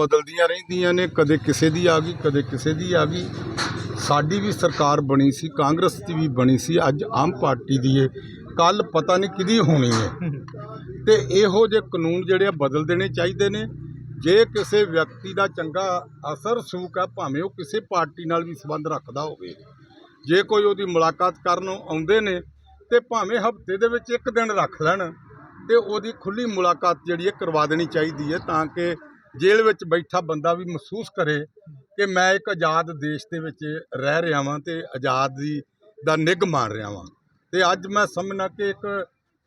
ਬਦਲਦੀਆਂ ਰਹਿੰਦੀਆਂ ਨੇ, ਕਦੇ ਕਿਸੇ ਦੀ ਆ ਗਈ, ਕਦੇ ਕਿਸੇ ਦੀ ਆ ਗਈ। ਸਾਡੀ ਵੀ ਸਰਕਾਰ ਬਣੀ ਸੀ, ਕਾਂਗਰਸ ਦੀ ਵੀ ਬਣੀ ਸੀ, ਅੱਜ ਆਮ ਪਾਰਟੀ ਦੀ ਏ। ਕੱਲ ਪਤਾ ਨਹੀਂ ਕਿਹਦੀ ਹੋਣੀ ਹੈ ਤੇ ਇਹੋ ਜਿਹੇ ਕਾਨੂੰਨ ਜਿਹੜੇ ਆ ਬਦਲ ਦੇਣੇ ਚਾਹੀਦੇ ਨੇ। ਜੇ ਕਿਸੇ ਵਿਅਕਤੀ ਦਾ ਚੰਗਾ ਅਸਰ ਸੂਕ ਹੈ ਭਾਵੇਂ ਉਹ ਕਿਸੇ ਪਾਰਟੀ ਨਾਲ ਵੀ ਸੰਬੰਧ ਰੱਖਦਾ ਹੋਵੇ। ਜੇ ਕੋਈ ਉਹਦੀ ਮੁਲਾਕਾਤ ਕਰਨ ਆਉਂਦੇ ਨੇ ਤੇ ਭਾਵੇਂ ਹਫ਼ਤੇ ਦੇ ਵਿੱਚ ਇੱਕ ਦਿਨ ਰੱਖ ਲੈਣ ਤੇ ਉਹਦੀ ਖੁੱਲੀ ਮੁਲਾਕਾਤ ਜਿਹੜੀ ਹੈ ਕਰਵਾ ਦੇਣੀ ਚਾਹੀਦੀ ਹੈ ਤਾਂ ਕਿ ਜੇਲ੍ਹ ਵਿੱਚ ਬੈਠਾ ਬੰਦਾ ਵੀ ਮਹਿਸੂਸ ਕਰੇ ਕਿ ਮੈਂ ਇੱਕ ਆਜ਼ਾਦ ਦੇਸ਼ ਦੇ ਵਿੱਚ ਰਹਿ ਰਿਹਾ ਵਾਂ ਤੇ ਆਜ਼ਾਦੀ ਦਾ ਨਿੱਘ ਮਾਣ ਰਿਹਾ ਵਾਂ। ਤੇ ਅੱਜ ਮੈਂ ਸਮਝਣਾ ਕਿ ਇੱਕ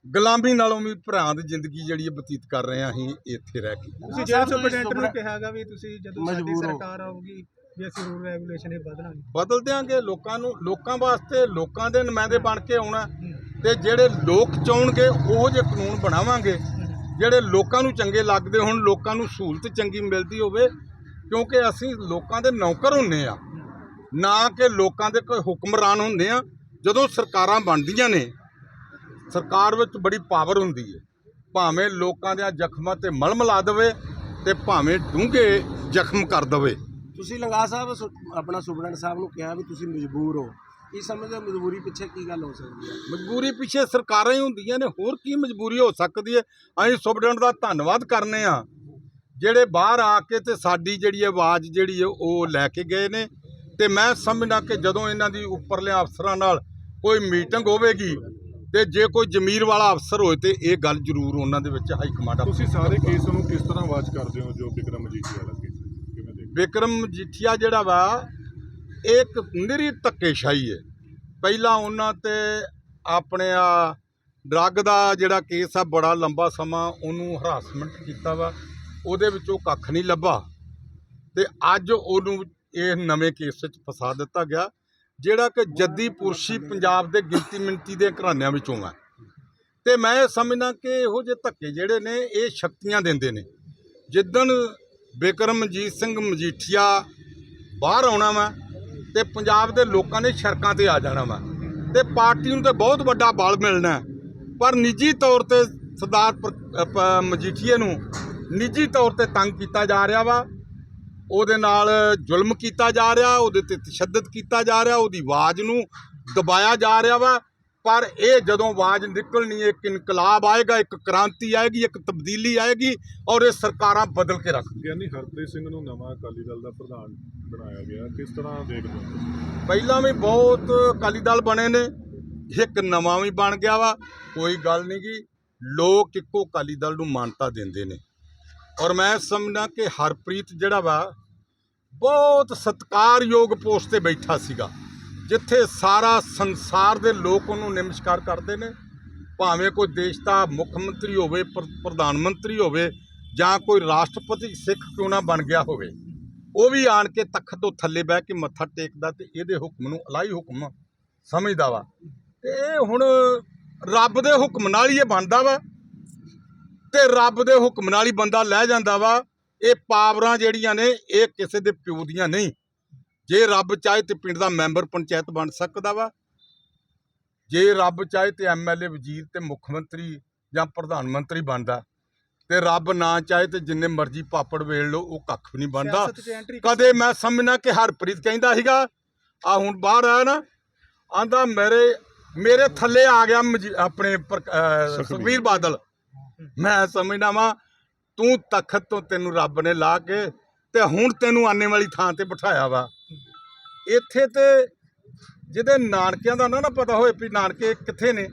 ਗੁਲਾਮੀ ਨਾਲੋਂ ਵੀ ਭਰਾਂ ਦੀ ਜ਼ਿੰਦਗੀ ਜਿਹੜੀ ਹੈ ਬਤੀਤ ਕਰ ਰਹੇ ਹਾਂ ਅਸੀਂ ਇੱਥੇ ਰਹਿ ਕੇ। ਤੁਸੀਂ ਜੇਲ੍ਹ ਸੁਪਰਡੈਂਟ ਨੂੰ ਕਿਹਾਗਾ ਵੀ ਤੁਸੀਂ ਜਦੋਂ ਸਾਡੀ। ਸਰਕਾਰ ਆਊਗੀ ਵੀ ਅਸੀਂ ਰੂਲ ਰੈਗੂਲੇਸ਼ਨ ਇਹ ਬਦਲਾਂਗੇ। ਬਦਲ ਦਿਆਂਗੇ ਲੋਕਾਂ ਨੂੰ ਲੋਕਾਂ ਵਾਸਤੇ ਲੋਕਾਂ ਦੇ ਨੁਮਾਇੰਦੇ ਬਣ ਕੇ ਆਉਣਾ ਤੇ ਜਿਹੜੇ ਲੋਕ ਚਾਹਣਗੇ ਉਹੋ ਜਿਹੇ ਕਾਨੂੰਨ ਬਣਾਵਾਂਗੇ ਜਿਹੜੇ ਲੋਕਾਂ ਨੂੰ ਚੰਗੇ ਲੱਗਦੇ ਹੋਣ, ਲੋਕਾਂ ਨੂੰ ਸਹੂਲਤ ਚੰਗੀ ਮਿਲਦੀ ਹੋਵੇ, ਕਿਉਂਕਿ ਅਸੀਂ ਲੋਕਾਂ ਦੇ ਨੌਕਰ ਹੁੰਨੇ ਆ। ਨਾ ਕਿ ਲੋਕਾਂ ਦੇ ਕੋਈ ਹੁਕਮਰਾਨ ਹੁੰਦੇ ਆ। ਜਦੋਂ ਸਰਕਾਰਾਂ ਬਣਦੀਆਂ ਨੇ, ਸਰਕਾਰ ਵਿੱਚ ਬੜੀ ਪਾਵਰ ਹੁੰਦੀ ਹੈ ਭਾਵੇਂ ਲੋਕਾਂ ਦੇ ਜ਼ਖਮਾਂ ਤੇ ਮਲਮ ਲਾ ਦੇਵੇ ਤੇ ਭਾਵੇਂ ਡੂੰਘੇ ਜ਼ਖਮ ਕਰ ਦੇਵੇ। ਤੁਸੀਂ ਲੰਗਾ ਸਾਹਿਬ, ਸੁ- ਆਪਣਾ ਸੁਪਰਡੈਂਟ ਸਾਹਿਬ ਨੂੰ ਕਿਹਾ ਵੀ ਤੁਸੀਂ ਮਜਬੂਰ ਹੋ। ਕੀ ਸਮਝਦੇ ਹੋ ਮਜਬੂਰੀ ਪਿੱਛੇ ਕੀ ਗੱਲ ਹੋ ਸਕਦੀ ਹੈ? ਮਜਬੂਰੀ ਪਿੱਛੇ ਸਰਕਾਰਾਂ ਹੀ ਹੁੰਦੀਆਂ ਨੇ ਹੋਰ ਕੀ ਮਜਬੂਰੀ ਹੋ ਸਕਦੀ ਹੈ? ਅਸੀਂ ਸੁਪਰਡੈਂਟ ਦਾ ਧੰਨਵਾਦ ਕਰਨੇ ਆ ਜਿਹੜੇ ਬਾਹਰ ਆ ਕੇ ਤੇ ਸਾਡੀ ਜਿਹੜੀ ਆਵਾਜ਼ ਜਿਹੜੀ ਹੈ ਉਹ ਲੈ ਕੇ ਗਏ ਨੇ। ਤੇ ਮੈਂ ਸਮਝਦਾ ਕਿ ਜਦੋਂ ਇਹਨਾਂ ਦੀ ਉੱਪਰਲੇ ਅਫਸਰਾਂ ਨਾਲ ਕੋਈ ਮੀਟਿੰਗ ਹੋਵੇਗੀ ਤੇ ਜੇ ਕੋਈ ਜ਼ਮੀਰ ਵਾਲਾ ਅਫਸਰ ਹੋਏ ਤੇ ਇਹ ਗੱਲ ਜ਼ਰੂਰ ਉਹਨਾਂ ਦੇ ਵਿੱਚ ਹਾਈ ਕਮਾਂਡ ਆ ਤੁਸੀਂ ਸਾਰੇ ਕੇਸ ਨੂੰ ਕਿਸ ਤਰ੍ਹਾਂ ਵਾਚ ਕਰਦੇ ਹੋ ਜੋ ਵਿਕਰਮ? ਕਿਵੇਂ ਦੇਖਦੇ ਵਿਕਰਮ ਮਜੀਠੀਆ ਜਿਹੜਾ ਵਾ ਇੱਕ ਨਿਰੀ ਧੱਕੇਸ਼ਾਹੀ ਹੈ। ਪਹਿਲਾਂ ਉਹਨਾਂ ਤੇ ਆਪਣੇ ਆ ਡਰੱਗ ਦਾ ਜਿਹੜਾ ਕੇਸ ਆ, ਬੜਾ ਲੰਬਾ ਸਮਾਂ ਉਹਨੂੰ ਹਰਾਸਮੈਂਟ ਕੀਤਾ ਵਾ। ਉਹਦੇ ਵਿੱਚੋਂ ਕੱਖ ਨਹੀਂ ਲੱਭਾ। ਤੇ ਅੱਜ ਉਹਨੂੰ ਇਹ ਨਵੇਂ ਕੇਸ ਵਿੱਚ ਫਸਾ ਦਿੱਤਾ ਗਿਆ, ਜਿਹੜਾ ਕਿ ਜੱਦੀ ਪੁਰਸ਼ੀ ਪੰਜਾਬ ਦੇ ਗਿਣਤੀ ਮਿੰਤੀ ਦੇ ਘਰਾਣਿਆਂ ਵਿੱਚੋਂ ਆ। ਤੇ ਮੈਂ ਇਹ ਸਮਝਦਾ ਕਿ ਇਹੋ ਜਿਹੇ ਧੱਕੇ ਜਿਹੜੇ ਨੇ, ਇਹ ਸ਼ਕਤੀਆਂ ਦਿੰਦੇ ਨੇ। ਜਿੱਦਣ ਬਿਕਰਮਜੀਤ ਸਿੰਘ ਮਜੀਠੀਆ ਬਾਹਰ ਆਉਣਾ ਵਾ ਤੇ ਪੰਜਾਬ ਦੇ ਲੋਕਾਂ ਨੇ ਸੜਕਾਂ ਤੇ ਆ ਜਾਣਾ ਵਾ। ਤੇ ਪਾਰਟੀ ਨੂੰ ਤੇ ਬਹੁਤ ਵੱਡਾ ਬਲ ਮਿਲਣਾ ਪਰ ਨਿੱਜੀ ਤੌਰ ਤੇ ਸਰਦਾਰ ਮਜੀਠੀਏ ਨੂੰ ਨਿੱਜੀ ਤੌਰ ਤੇ ਤੰਗ ਕੀਤਾ ਜਾ ਰਿਹਾ ਵਾ। ਉਹਦੇ ਨਾਲ ਜ਼ੁਲਮ ਕੀਤਾ ਜਾ ਰਿਹਾ, ਉਹਦੇ ਤੇ ਤਸ਼ੱਦਦ ਕੀਤਾ ਜਾ ਰਿਹਾ, ਉਹਦੀ ਆਵਾਜ਼ ਨੂੰ ਦਬਾਇਆ ਜਾ ਰਿਹਾ ਵਾ। ਪਰ ਇਹ ਜਦੋਂ ਆਵਾਜ਼ ਨਿਕਲਣੀ ਹੈ, ਇੱਕ ਇਨਕਲਾਬ ਆਏਗਾ ਇੱਕ ਕ੍ਰਾਂਤੀ ਆਏਗੀ ਇੱਕ ਤਬਦੀਲੀ ਆਏਗੀ ਔਰ ਇਹ ਸਰਕਾਰਾਂ ਬਦਲ ਕੇ ਰੱਖ ਗਿਆਨੀ ਹਰਪ੍ਰੀਤ ਸਿੰਘ ਨੂੰ ਨਵਾਂ ਅਕਾਲੀ ਦਲ ਦਾ ਪ੍ਰਧਾਨ ਬਣਾਇਆ ਗਿਆ ਕਿਸ ਤਰ੍ਹਾਂ ਦੇਖਦੇ ਹੋ? ਪਹਿਲਾਂ ਵੀ ਬਹੁਤ ਅਕਾਲੀ ਦਲ ਬਣੇ ਨੇ ਇੱਕ ਨਵਾਂ ਵੀ ਬਣ ਗਿਆ ਵਾ ਕੋਈ ਗੱਲ ਨਹੀਂ ਗੀ ਲੋਕ ਇੱਕੋ ਅਕਾਲੀ ਦਲ ਨੂੰ ਮਾਨਤਾ ਦਿੰਦੇ ਨੇ। ਔਰ ਮੈਂ ਸਮਝਦਾ ਕਿ ਹਰਪ੍ਰੀਤ ਜਿਹੜਾ ਵਾ ਬਹੁਤ ਸਤਿਕਾਰਯੋਗ ਪੋਸਟ ਤੇ ਬੈਠਾ ਸੀਗਾ। ਜਿੱਥੇ ਸਾਰਾ ਸੰਸਾਰ ਦੇ ਲੋਕ ਉਹਨੂੰ ਨਮਸਕਾਰ ਕਰਦੇ ਨੇ, ਭਾਵੇਂ ਕੋਈ ਦੇਸ਼ ਦਾ ਮੁੱਖ ਮੰਤਰੀ ਹੋਵੇ ਪ੍ਰਧਾਨ ਮੰਤਰੀ ਹੋਵੇ, ਜਾਂ ਕੋਈ ਰਾਸ਼ਟਰਪਤੀ ਸਿੱਖ ਕਿਉਂ ਨਾ ਬਣ ਗਿਆ ਹੋਵੇ, ਉਹ ਵੀ ਆਣ ਕੇ ਤਖਤ ਤੋਂ ਥੱਲੇ ਬਹਿ ਕੇ ਮੱਥਾ ਟੇਕਦਾ ਤੇ ਇਹਦੇ ਹੁਕਮ ਨੂੰ ਅਲਾਈ ਹੁਕਮ ਸਮਝਦਾ ਵਾ। ਤੇ ਇਹ ਹੁਣ ਰੱਬ ਦੇ ਹੁਕਮ ਨਾਲ ਹੀ ਇਹ ਬਣਦਾ ਵਾ ਤੇ ਰੱਬ ਦੇ ਹੁਕਮ ਨਾਲ ਹੀ ਬੰਦਾ ਲੈ ਜਾਂਦਾ ਵਾ। ਇਹ ਪਾਵਰਾਂ ਜਿਹੜੀਆਂ ਨੇ, ਇਹ ਕਿਸੇ ਦੇ ਪਿਓ ਦੀਆਂ ਨਹੀਂ। ਜੇ ਰੱਬ ਚਾਹੇ ਤੇ ਪਿੰਡ ਦਾ ਮੈਂਬਰ ਪੰਚਾਇਤ ਬਣ ਸਕਦਾ ਵਾ। ਜੇ ਰੱਬ ਚਾਹੇ ਤੇ ਐਮਐਲਏ ਵਜ਼ੀਰ ਤੇ ਮੁੱਖ ਮੰਤਰੀ ਜਾਂ ਪ੍ਰਧਾਨ ਮੰਤਰੀ ਬਣਦਾ। ਤੇ ਰੱਬ ਨਾ ਚਾਹੇ ਤੇ ਜਿੰਨੇ ਮਰਜ਼ੀ ਪਾਪੜ ਵੇਲ ਲਓ ਉਹ ਕੱਖ ਵੀ ਨਹੀਂ ਬਣਦਾ। ਕਦੇ ਮੈਂ ਸਮਝਣਾ ਕਿ ਹਰਪ੍ਰੀਤ ਕਹਿੰਦਾ ਸੀਗਾ ਆ ਹੁਣ ਬਾਹਰ ਆਇਆ ਨਾ ਆਂਦਾ ਮੇਰੇ ਮੇਰੇ ਥੱਲੇ ਆ ਗਿਆ ਆਪਣੇ ਸੁਖਬੀਰ ਬਾਦਲ। ਮੈਂ ਸਮਝਦਾ ਵਾਂ ਤੂੰ ਤਖਤ ਤੋਂ ਤੈਨੂੰ ਰੱਬ ਨੇ ਲਾ ਕੇ ਤੇ ਹੁਣ ਤੈਨੂੰ ਆਨੇ ਵਾਲੀ ਥਾਂ ਤੇ ਬਿਠਾਇਆ ਵਾ। ਇੱਥੇ ਤੇ ਜਿਹਦੇ ਨਾਨਕਿਆਂ ਦਾ ਨਾ ਨਾ ਪਤਾ ਹੋਏ ਵੀ ਨਾਨਕੇ ਕਿੱਥੇ ਨੇ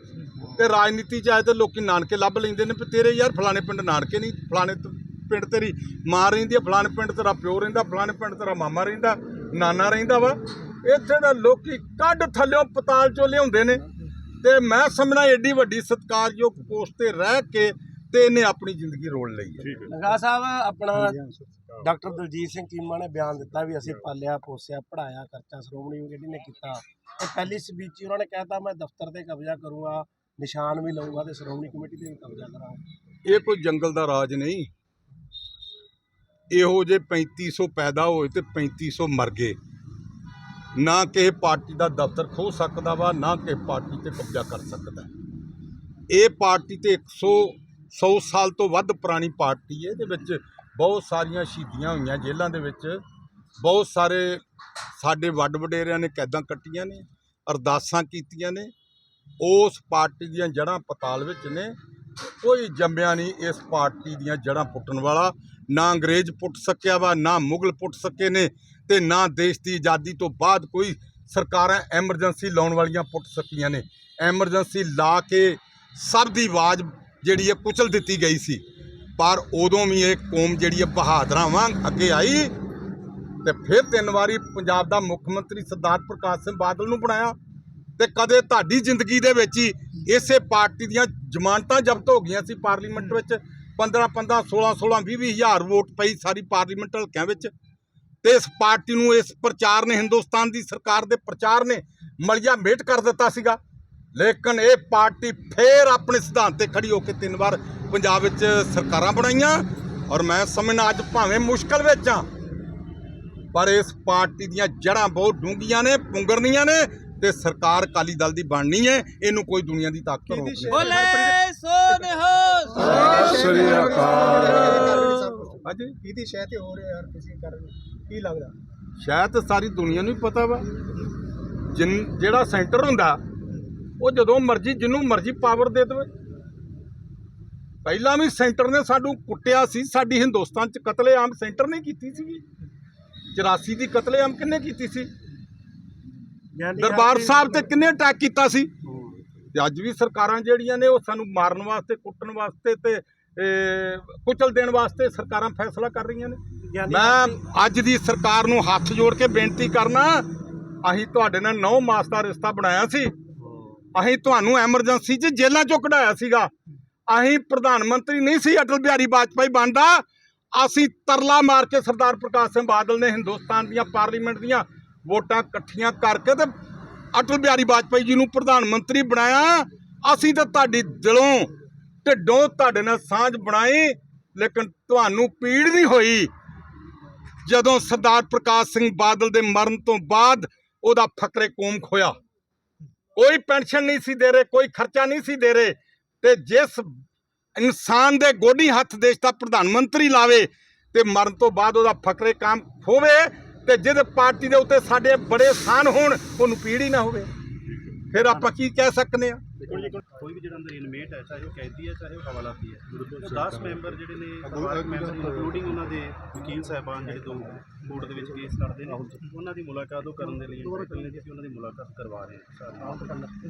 ਤੇ ਰਾਜਨੀਤੀ ਚ ਆਏ ਤੇ ਲੋਕੀ ਨਾਨਕੇ ਲੱਭ ਲੈਂਦੇ ਨੇ ਵੀ ਤੇਰੇ ਯਾਰ ਫਲਾਣੇ ਪਿੰਡ ਨਾਨਕੇ ਨਹੀਂ, ਫਲਾਣੇ ਪਿੰਡ ਤੇਰੀ ਮਾਂ ਰਹਿੰਦੀ ਆ, ਫਲਾਣੇ ਪਿੰਡ ਤੇਰਾ ਪਿਓ ਰਹਿੰਦਾ, ਫਲਾਣੇ ਪਿੰਡ ਤੇਰਾ ਮਾਮਾ ਰਹਿੰਦਾ, ਨਾਨਾ ਰਹਿੰਦਾ ਵਾ। ਇੱਥੇ ਦਾ ਲੋਕੀ ਕੱਢ ਥੱਲਿਓਂ ਪਤਾਲ ਚੋਂ ਲਿਆਉਂਦੇ ਨੇ ਤੇ ਮੈਂ ਸਮਝਣਾ ਏਡੀ ਵੱਡੀ ਸਤਿਕਾਰਯੋਗ ਪੋਸਟ ਤੇ ਰਹਿ ਕੇ ਤੇ ਇਹਨੇ ਆਪਣੀ ਜ਼ਿੰਦਗੀ ਰੋਲ ਲਈ ਹੈ। ਲੰਗਾ ਸਾਹਿਬ ਆਪਣਾ ਡਾਕਟਰ ਦਲਜੀਤ ਸਿੰਘ ਚੀਮਾ ਨੇ ਬਿਆਨ ਦਿੱਤਾ ਵੀ ਅਸੀਂ ਪਾਲਿਆ ਪੋਸਿਆ ਪੜਾਇਆ ਖਰਚਾ ਸ਼੍ਰੋਮਣੀ ਕਮੇਟੀ ਨੇ ਕੀਤਾ। ਤੇ ਪਹਿਲੀ ਸਪੀਚ ਉਹਨਾਂ ਨੇ ਕਹਿਤਾ ਮੈਂ ਦਫ਼ਤਰ ਤੇ ਕਬਜ਼ਾ ਕਰੂੰਗਾ ਨਿਸ਼ਾਨ ਵੀ ਲਊਂਗਾ ਤੇ ਸ਼੍ਰੋਮਣੀ ਕਮੇਟੀ ਤੇ ਵੀ ਕਬਜ਼ਾ ਕਰਾਂਗਾ। ਇਹ ਕੋਈ ਜੰਗਲ ਦਾ ਰਾਜ ਨਹੀਂ। ਇਹੋ ਜੇ 3500 ਪੈਦਾ ਹੋਏ ਤੇ 3500 ਮਰ ਗਏ। ਨਾ ਕਿਸੇ ਪਾਰਟੀ ਦਾ ਦਫ਼ਤਰ ਖੋ ਸਕਦਾ ਵਾ ਨਾ ਕਿਸੇ ਪਾਰਟੀ ਤੇ ਕਬਜ਼ਾ ਕਰ ਸਕਦਾ। ਇਹ ਪਾਰਟੀ ਤੇ 100 100 ਸਾਲ ਤੋਂ ਵੱਧ ਪੁਰਾਣੀ ਪਾਰਟੀ ਹੈ, ਇਹਦੇ ਵਿੱਚ ਬਹੁਤ ਸਾਰੀਆਂ ਸ਼ਹੀਦੀਆਂ ਹੋਈਆਂ ਜੇਲ੍ਹਾਂ ਦੇ ਵਿੱਚ। ਬਹੁਤ ਸਾਰੇ ਸਾਡੇ ਵੱਡ ਵਡੇਰਿਆਂ ਨੇ ਕੈਦਾਂ ਕੱਟੀਆਂ ਨੇ, ਅਰਦਾਸਾਂ ਕੀਤੀਆਂ ਨੇ। ਉਸ ਪਾਰਟੀ ਦੀਆਂ ਜੜ੍ਹਾਂ ਪਤਾਲ ਵਿੱਚ ਨੇ। ਕੋਈ ਜੰਮਿਆ ਨਹੀਂ ਇਸ ਪਾਰਟੀ ਦੀਆਂ ਜੜ੍ਹਾਂ ਪੁੱਟਣ ਵਾਲਾ। ਨਾ ਅੰਗਰੇਜ਼ ਪੁੱਟ ਸਕਿਆ ਵਾ, ਨਾ ਮੁਗਲ ਪੁੱਟ ਸਕੇ ਨੇ ਤੇ ਨਾ ਦੇਸ਼ ਦੀ ਆਜ਼ਾਦੀ ਤੋਂ ਬਾਅਦ ਕੋਈ ਸਰਕਾਰਾਂ ਐਮਰਜੈਂਸੀ ਲਾਉਣ ਵਾਲੀਆਂ ਪੁੱਟ ਸਕੀਆਂ ਨੇ। ਐਮਰਜੈਂਸੀ ਲਾ ਕੇ ਸਭ ਦੀ ਆਵਾਜ਼ ਜਿਹੜੀ ਹੈ ਕੁਚਲ ਦਿੱਤੀ ਗਈ ਸੀ। ਪਰ ਉਦੋਂ ਵੀ ਇਹ ਕੌਮ ਜਿਹੜੀ ਹੈ ਬਹਾਦਰਾਂ ਵਾਂਗ ਅੱਗੇ ਆਈ ਤੇ ਫਿਰ ਤਿੰਨ ਵਾਰੀ ਪੰਜਾਬ ਦਾ ਮੁੱਖ ਮੰਤਰੀ ਸਰਦਾਰ ਪ੍ਰਕਾਸ਼ ਸਿੰਘ ਬਾਦਲ ਨੂੰ ਬਣਾਇਆ ਤੇ ਕਦੇ ਤੁਹਾਡੀ ਜ਼ਿੰਦਗੀ ਦੇ ਵਿੱਚ ਹੀ ਇਸੇ ਪਾਰਟੀ ਦੀਆਂ ਜ਼ਮਾਨਤਾਂ ਜ਼ਬਤ ਹੋ ਗਈਆਂ ਸੀ ਪਾਰਲੀਮੈਂਟ ਵਿੱਚ। 15 15 16 16 20 20 ਹਜ਼ਾਰ ਵੋਟ ਪਈ ਸਾਰੀ ਪਾਰਲੀਮੈਂਟ ਹਲਕਿਆਂ ਵਿੱਚ। ਤੇ ਇਸ ਪਾਰਟੀ ਨੂੰ ਇਸ ਪ੍ਰਚਾਰ ਨੇ ਹਿੰਦੁਸਤਾਨ ਦੀ ਸਰਕਾਰ ਦੇ ਪ੍ਰਚਾਰ ਨੇ ਮਲਿਆ ਮੇਟ ਕਰ ਦਿੱਤਾ ਸੀਗਾ। ਲੇਕਿਨ ਇਹ ਪਾਰਟੀ ਫੇਰ ਆਪਣੇ ਸਿਧਾਂਤ ਤੇ ਖੜੀ ਹੋ ਕੇ ਤਿੰਨ ਵਾਰ ਪੰਜਾਬ ਵਿੱਚ ਸਰਕਾਰਾਂ ਬਣਾਈਆਂ ਔਰ ਮੈਂ ਸਮਝਣਾ ਅੱਜ ਭਾਵੇਂ ਮੁਸ਼ਕਲ ਵਿੱਚ ਆ ਪਰ ਇਸ ਪਾਰਟੀ ਦੀਆਂ ਜੜ੍ਹਾਂ ਬਹੁਤ ਡੂੰਘੀਆਂ ਨੇ ਪੁੰਗਰਨੀਆਂ ਨੇ ਤੇ ਸਰਕਾਰ ਅਕਾਲੀ ਦਲ ਦੀ ਬਣਨੀ ਹੈ ਇਹਨੂੰ ਕੋਈ ਦੁਨੀਆ ਦੀ ਤਾਕਤ ਰੋਕ ਨਹੀਂ ਬੋਲੇ ਸੋ ਨਿਹਾਲ ਸ੍ਰੀ ਹਾਂਜੀ ਕਿਹਦੀ ਸ਼ਹਿ ਤੇ ਹੋ ਰਿਹਾ ਯਾਰ ਤੁਸੀਂ ਕਰ ਕੀ ਲੱਗਦਾ? ਸ਼ਾਇਦ ਸਾਰੀ ਦੁਨੀਆ ਨੂੰ ਹੀ ਪਤਾ ਵਾ। ਜਿਹੜਾ ਸੈਂਟਰ ਹੁੰਦਾ ਉਹ ਜਦੋਂ ਮਰਜ਼ੀ ਜਿਹਨੂੰ ਮਰਜ਼ੀ ਪਾਵਰ ਦੇ ਦੇਵੇ। ਪਹਿਲਾਂ ਵੀ ਸੈਂਟਰ ਨੇ ਸਾਨੂੰ ਕੁੱਟਿਆ ਸੀ ਸਾਡੀ ਹਿੰਦੁਸਤਾਨ 'ਚ ਕਤਲੇਆਮ ਸੈਂਟਰ ਨੇ ਕੀਤੀ ਸੀਗੀ। 84 ਦੀ ਕਤਲੇਆਮ ਕਿੰਨੇ ਕੀਤੀ ਸੀ? ਦਰਬਾਰ ਸਾਹਿਬ ਤੇ ਕਿੰਨੇ ਅਟੈਕ ਕੀਤਾ ਸੀ। ਤੇ ਅੱਜ ਵੀ ਸਰਕਾਰਾਂ ਜਿਹੜੀਆਂ ਨੇ ਉਹ ਸਾਨੂੰ ਮਾਰਨ ਵਾਸਤੇ ਕੁੱਟਣ ਵਾਸਤੇ ਤੇ ਕੁਚਲ ਦੇਣ ਵਾਸਤੇ ਸਰਕਾਰਾਂ ਫੈਸਲਾ ਕਰ ਰਹੀਆਂ ਨੇ। ਮੈਂ ਅੱਜ ਦੀ ਸਰਕਾਰ ਨੂੰ ਹੱਥ ਜੋੜ ਕੇ ਬੇਨਤੀ ਕਰਨਾ ਅਸੀਂ ਤੁਹਾਡੇ ਨਾਲ 9 ਮਾਸ ਦਾ ਰਿਸ਼ਤਾ ਬਣਾਇਆ ਸੀ। ਅਸੀਂ ਤੁਹਾਨੂੰ ਐਮਰਜੈਂਸੀ 'ਚ ਜੇਲ੍ਹਾਂ 'ਚੋਂ ਕਢਾਇਆ ਸੀਗਾ। ਅਸੀਂ ਪ੍ਰਧਾਨ ਮੰਤਰੀ ਨਹੀਂ ਸੀ, ਅਟਲ ਬਿਹਾਰੀ ਵਾਜਪਾਈ ਬਣਦਾ। ਅਸੀਂ ਤਰਲਾ ਮਾਰ ਕੇ ਸਰਦਾਰ ਪ੍ਰਕਾਸ਼ ਸਿੰਘ ਬਾਦਲ ਨੇ ਹਿੰਦੁਸਤਾਨ ਦੀਆਂ, ਪਾਰਲੀਮੈਂਟ ਦੀਆਂ ਵੋਟਾਂ ਇਕੱਠੀਆਂ ਕਰਕੇ ਤੇ ਅਟਲ ਬਿਹਾਰੀ ਵਾਜਪਾਈ ਜੀ ਨੂੰ ਪ੍ਰਧਾਨ ਮੰਤਰੀ ਬਣਾਇਆ। ਅਸੀਂ ਤਾਂ ਤੁਹਾਡੀ ਦਿਲੋਂ ਢਿੱਡੋਂ ਤੁਹਾਡੇ ਨਾਲ ਸਾਂਝ ਬਣਾਈ, ਲੇਕਿਨ ਤੁਹਾਨੂੰ ਪੀੜ ਨਹੀਂ ਹੋਈ। ਜਦੋਂ ਸਰਦਾਰ ਪ੍ਰਕਾਸ਼ ਸਿੰਘ ਬਾਦਲ ਦੇ ਮਰਨ ਤੋਂ ਬਾਅਦ ਉਹਦਾ ਫਕਰੇ ਕੌਮ ਖੋਇਆ ਕੋਈ ਪੈਨਸ਼ਨ ਨਹੀਂ ਸੀ ਦੇ ਰਹੇ, ਕੋਈ ਖਰਚਾ ਨਹੀਂ ਸੀ ਦੇ ਰਹੇ। ਤੇ ਜਿਸ ਇਨਸਾਨ ਦੇ ਗੋਡੀ ਹੱਥ ਦੇਸ਼ ਦਾ ਪ੍ਰਧਾਨ ਮੰਤਰੀ ਲਾਵੇ ਤੇ ਮਰਨ ਤੋਂ ਬਾਅਦ ਉਹਦਾ ਫਕਰੇ ਕਾਮ ਹੋਵੇ ਤੇ ਜਿਹਦੇ ਪਾਰਟੀ ਦੇ ਉੱਤੇ ਸਾਡੇ ਬੜੇ ਸਾਨ ਹੋਣ, ਉਹਨੂੰ ਪੀੜ ਹੀ ਨਾ ਹੋਵੇ। ਫਿਰ ਆਪਾਂ ਕੀ ਕਹਿ ਸਕਨੇ ਆ? ਕੋਈ ਵੀ ਜਿਹੜਾ ਅੰਦਰ ਇਨਮੇਟ ਹੈ ਚਾਹੇ ਉਹ ਕੈਦੀ ਹੈ ਚਾਹੇ ਉਹ ਹਵਾਲਾਤੀ ਹੈ 10 ਮੈਂਬਰ ਜਿਹੜੇ ਨੇ ਪਰਿਵਾਰਕ ਮੈਂਬਰ ਇਨਕਲੂਡਿੰਗ ਉਹਨਾਂ ਦੇ ਵਕੀਲ ਸਾਹਿਬਾਨ ਜਿਹੜੇ ਦੋ ਕੋਰਟ ਦੇ ਵਿੱਚ ਕੇਸ ਲੜਦੇ ਨੇ ਉਹਨਾਂ ਦੀ ਮੁਲਾਕਾਤ ਉਹ ਕਰਨ ਦੇ ਲਈ ਅਸੀਂ ਉਹਨਾਂ ਦੀ ਮੁਲਾਕਾਤ ਕਰਵਾ ਰਹੇ ਹਾਂ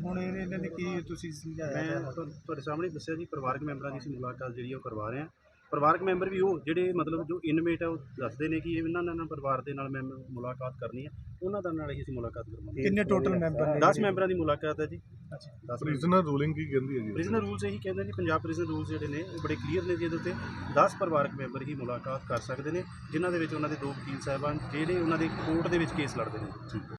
ਹੁਣ ਇਹਨੇ ਇਹਨਾਂ ਨੇ ਕੀ ਤੁਸੀਂ ਸਮਝਾਇਆ? ਮੈਂ ਤੁਹਾ- ਤੁਹਾਡੇ ਸਾਹਮਣੇ ਦੱਸਿਆ ਜੀ ਪਰਿਵਾਰਕ ਮੈਂਬਰਾਂ ਦੀ ਅਸੀਂ ਮੁਲਾਕਾਤ ਜਿਹੜੀ ਉਹ ਕਰਵਾ ਰਹੇ ਹਾਂ। ਪਰਿਵਾਰਕ ਮੈਂਬਰ ਵੀ ਉਹ ਜਿਹੜੇ ਮਤਲਬ ਜੋ ਇਨਮੇਟ ਹੈ ਉਹ ਦੱਸਦੇ ਨੇ ਕਿ ਇਹਨਾਂ ਨਾਲ ਪਰਿਵਾਰ ਦੇ ਨਾਲ ਮੈਂ ਮੁਲਾਕਾਤ ਕਰਨੀ ਹੈ ਉਹਨਾਂ ਦਾ ਨਾਲ ਹੀ ਅਸੀਂ ਮੁਲਾਕਾਤ ਕਰਵਾਵਾਂਗੇ ਕਿੰਨੇ ਟੋਟਲ ਮੈਂਬਰ ਨੇ? 10 ਮੈਂਬਰਾਂ ਦੀ ਮੁਲਾਕਾਤ ਹੈ ਜੀ। 10 ਪ੍ਰਿਜ਼ਨਰ ਰੂਲਿੰਗ ਕੀ ਕਹਿੰਦੀ ਹੈ ਜੀ? ਪ੍ਰਿਜ਼ਨਰ ਰੂਲਸ ਇਹੀ ਕਹਿੰਦੇ ਨੇ ਪੰਜਾਬ ਪ੍ਰਿਜ਼ਨਰ ਰੂਲਸ ਜਿਹੜੇ ਨੇ ਉਹ ਬੜੇ ਕਲੀਅਰ ਨੇ ਜੀ ਇਹਦੇ ਉੱਤੇ। 10 ਪਰਿਵਾਰਕ ਮੈਂਬਰ ਹੀ ਮੁਲਾਕਾਤ ਕਰ ਸਕਦੇ ਨੇ ਜਿਨ੍ਹਾਂ ਦੇ ਵਿੱਚ ਉਹਨਾਂ ਦੇ ਦੋ ਵਕੀਲ ਸਾਹਿਬਾਨ ਜਿਹੜੇ ਉਹਨਾਂ ਦੇ ਕੋਰਟ ਦੇ ਵਿੱਚ ਕੇਸ ਲੜਦੇ ਨੇ।